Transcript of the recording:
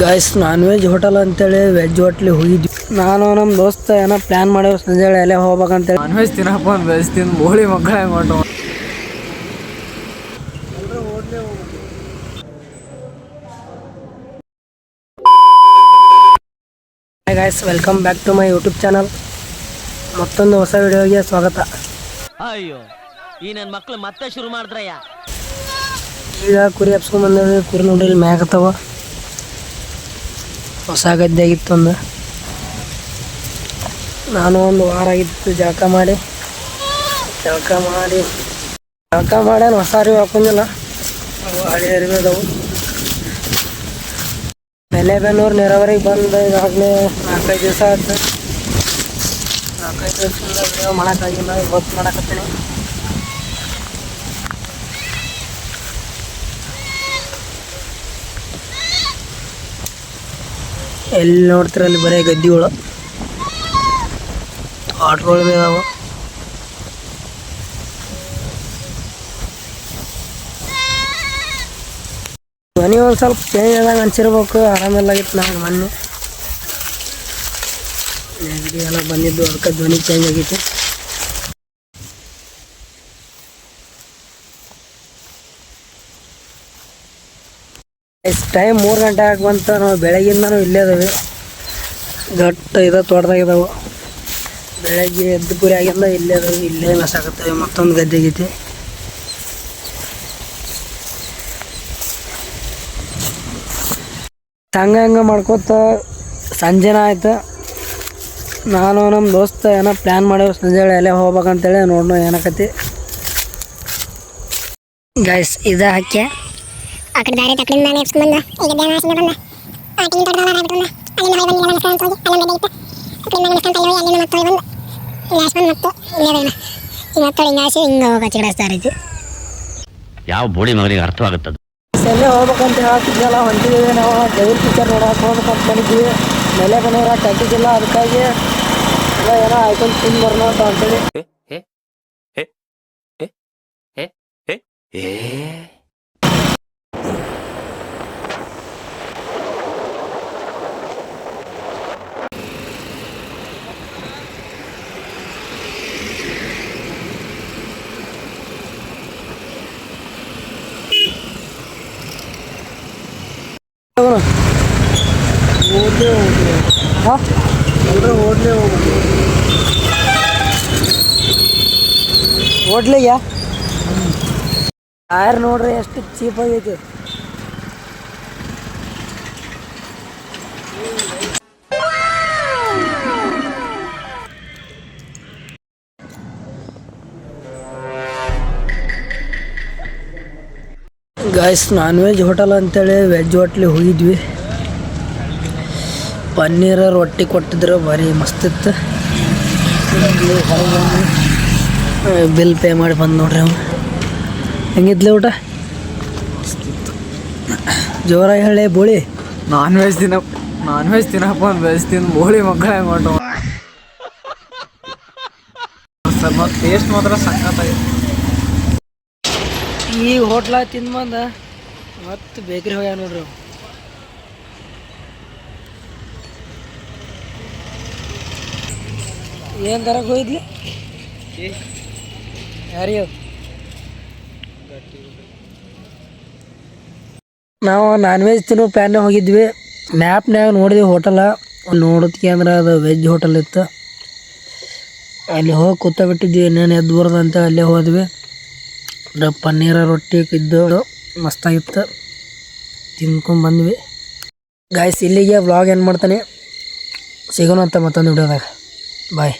Guys non veg hotel ಅಂತೇಳಿ veg ಹೋಟ್ಲಿಗೆ ಹೋಗಿದ್ವಿ. ನಾನು ನಮ್ಮ ದೋಸ್ತ ಏನೋ ಪ್ಲಾನ್ ಮಾಡೇವಿ ಸಂಜೆ ಎಲ್ಲೇ ಹೋಗ್ಬೇಕಂತೇಳಿ. ನಾನ್ ವೆಜ್ ತಿನ್ನಪ್ಪ ಒಂದು ವೆಜ್ ತಿಂದು ಬೋಳಿ ಮಕ್ಕಳ ಹೆಂಗೆ ಹೊಂಟು guys welcome back to my YouTube channel ಮತ್ತೊಂದು ಹೊಸ ವಿಡಿಯೋಗೆ ಸ್ವಾಗತ. ಅಯ್ಯೋ ಈ ನನ್ನ ಮಕ್ಕಳು ಮತ್ತೆ ಶುರು ಮಾಡಿದ್ರಯ್ಯ. ಈಗ ಕುರಿ ಹಬ್ಸ್ಕೊಂಬಂದೇವಿ ಕುರಿ ನೋಡಿ ಇಲ್ಲಿ ಮ್ಯಾಗತ್ತವ ಹೊಸ ಗದ್ದೆ ಆಗಿತ್ತು ಒಂದು ನಾನು ಒಂದು ವಾರ ಆಗಿತ್ತು ಜಳಕ ಮಾಡಿ. ಜಳಕ ಮಾಡಿ. ಜಳಕ ಮಾಡ್ಯಾನ ಹೊಸ ಅರಿವು ಹಾಕೊಂಡಿಲ್ಲ. ಹಳೆ ಅರಿವು ಅದಾವು ಬೆಲೆಬೆನ್ನೂರು ನೀರಾವರಿಗೆ ಬಂದು ಈಗಾಗಲೇ ನಾಲ್ಕೈದು ದಿವಸ ಆಯ್ತು. ನಾಲ್ಕೈದು ದಿವಸದಿಂದ ಮಾಡೋಕ್ಕಾಗಿಲ್ಲ, ಇವತ್ತು ಮಾಡಕತ್ತೀನಿ. ಎಲ್ಲಿ ನೋಡ್ತೀರ ಅಲ್ಲಿ ಬರೀ ಗದ್ದಿಗಳು. ತೋಟಗಳು ಬಿ ಮನೆ ಒಂದು ಸ್ವಲ್ಪ ಚೇಂಜ್ ಆದಾಗ ಅನ್ಸಿರ್ಬೇಕು ಆರಾಮಿಲ್ಲಾಗಿತ್ತು ನನಗೆ ಮೊನ್ನೆ. ಎಲ್ಲ ಬಂದಿದ್ದು ಅದಕ್ಕೆ ಧ್ವನಿ ಚೇಂಜ್ ಆಗೈತಿ. ಎಷ್ಟು ಟೈಮ್ ಮೂರು ಗಂಟೆ ಆಗಿ ಬಂತ ನಾವು ಬೆಳಗಿಂದನೂ ಇಲ್ಲೇ ಅದಾವೆ ಗಟ್ಟ ಇದು ತೋಟದಾಗಿದ್ದಾವೆ ಬೆಳಗ್ಗೆ ಎದ್ದು ಪುರಿ ಆಗಿಂದ ಇಲ್ಲೇ ಅದಾವೆ ಇಲ್ಲೇ ನಸಾಕತ್ತವೆ ಮತ್ತೊಂದು ಗದ್ದೆ ಗೀತೆ ಹಂಗ ಹಂಗ ಮಾಡ್ಕೋತ ಸಂಜೆನ ಆಯ್ತು. ನಾನು ನಮ್ಮ ದೋಸ್ತ ಏನೋ ಪ್ಲ್ಯಾನ್ ಮಾಡೇವಿ ಸಂಜೆ ಎಲ್ಲೇ ಹೋಗ್ಬೇಕಂತೇಳಿ ನೋಡೋಣ ಏನಕತಿ ಗೈಸ್ ಇದು ಹಾಕ್ಯ? ಆ ಕಡೆ ದಾರಿ ತಕ್ಕಡಿಂದ ನಾನು ಎಪ್ಸ್ಕೊಂಡ್ ಬಂದ ಈಗ ಹಾಸಿಗೆ ಬಂದ ಆ ಟೀಮ್ ತೊಡ್ದಲ್ಲ ಆಗ್ಬಿಟ್ಟು ಅಲ್ಲಿಂದ ಹೋಗಿ ಬಂದಿಲ್ಲ ನಮಸ್ಕಾರ ಅಂತ ಹೋಗಿ ಅಲ್ಲಿಂದ ಇತ್ತು ಅಲ್ಲಿಂದ ನಮಸ್ಕಾರ ಹೋಗಿ ಅಲ್ಲಿಂದ ಮತ್ತೆ ಹೋಗಿ ಬಂದ ಲಾಸ್ಟ್ ಬಂದು ಮತ್ತೆ ಇಲ್ಲದೇನ ಈಗ ಮತ್ತೆ ಹಿಂಗೆ ಹಾಸಿ ಹಿಂಗೆ ಹೋಗಿ ಚಿಕಡಿಸ್ತಾ ಐತಿ ಯಾವ ಬೋಳಿ ಮಗನಿಗೆ ಅರ್ಥವಾಗುತ್ತದೆ ಎಲ್ಲೇ ಹೋಗ್ಬೇಕಂತ ಹೇಳ್ತಿದ್ವಲ್ಲ ಹೊಂಟಿದ್ದೀವಿ ನಾವು ದೇವ್ರ ಪಿಕ್ಚರ್ ನೋಡಕ್ಕೆ ಹೋಗ್ಬೇಕಂತ ಬಂದಿದ್ವಿ ಮೇಲೆ ಬಂದವ್ರ ಕಟ್ಟಿದ್ದಿಲ್ಲ ಅದಕ್ಕಾಗಿ ಎಲ್ಲ ಏನೋ ಆಯ್ಕೊಂಡು ತಿಂದು ಬರೋಣ ಅಂತ ಅಂತೇಳಿ ಏ ಓಡ್ಲೇ ಹೋಗ್ಬೇಕು ಓಡ್ಲಿಗ್ಯಾ ಟೈರ್ ನೋಡ್ರಿ ಎಷ್ಟು ಚೀಪ್ ಆಗೈತಿ. ಗಾಯ್ಸ್ ನಾನ್ ವೆಜ್ ಹೋಟೆಲ್ ಅಂತೇಳಿ ವೆಜ್ ಹೋಟ್ಲಿಗೆ ಹೋಗಿದ್ವಿ. ಪನ್ನೀರ ರೊಟ್ಟಿ ಕೊಟ್ಟಿದ್ರು ಭಾರಿ ಮಸ್ತ್ ಇತ್ತು. ಬಿಲ್ ಪೇ ಮಾಡಿ ಬಂದು ನೋಡ್ರಿ ಅವ ಹೆಂಗಿದ್ಲಿ ಊಟ? ಜೋರಾಗಿ ಹೇಳಿ ಬೋಳಿ. ನಾನ್ ವೆಜ್ ತಿನ್ನ ನಾನ್ ವೆಜ್ ತಿನ್ನಪ್ಪ ಒಂದು ವೆಜ್ ತಿಂದು ಬೋಳಿ ಮಕ್ಕಳ ಹೆಂಗೆ ಟೇಸ್ಟ್ ಮಾತ್ರ ಸಖತ್ತಾಗಿದೆ ಈ ಹೋಟ್ಲ ತಿಂದು ಬಂದ ಮತ್ತೆ ಬೇಕ್ರಿ ಹೋಗ್ಯಾವ ನೋಡ್ರಿ ಏನು ತರಕ್ಕೆ ಹೋಗಿದ್ಲಿ ನಾವು ನಾನ್ ವೆಜ್ ತಿನ್ನೋ ಪ್ಯಾನ್ ಹೋಗಿದ್ವಿ. ಮ್ಯಾಪ್ನ್ಯಾಗ ನೋಡಿದ್ವಿ ಹೋಟೆಲ ನೋಡೋದಕ್ಕೆ ಅಂದ್ರೆ ಅದು ವೆಜ್ ಹೋಟೆಲ್ ಇತ್ತು. ಅಲ್ಲಿ ಹೋಗಿ ಕೂತ ಬಿಟ್ಟಿದ್ವಿ ಇನ್ನೇನು ಎದ್ದು ಬರೋದು ಅಂತ ಅಲ್ಲೇ ಹೋದ್ವಿ. ಅದ್ರ ಪನ್ನೀರ ರೊಟ್ಟಿ ಇದ್ದು ಮಸ್ತಾಗಿತ್ತು. ತಿನ್ಕೊಂಡ್ ಬಂದ್ವಿ. ಗಾಯ್ಸ್ ಇಲ್ಲಿಗೆ ವ್ಲಾಗ್ ಏನು ಮಾಡ್ತಾನೆ. ಸಿಗೋಣ ಅಂತ ಮತ್ತೊಂದು ವಿಡಿಯೋದಾಗ ಬಾಯ್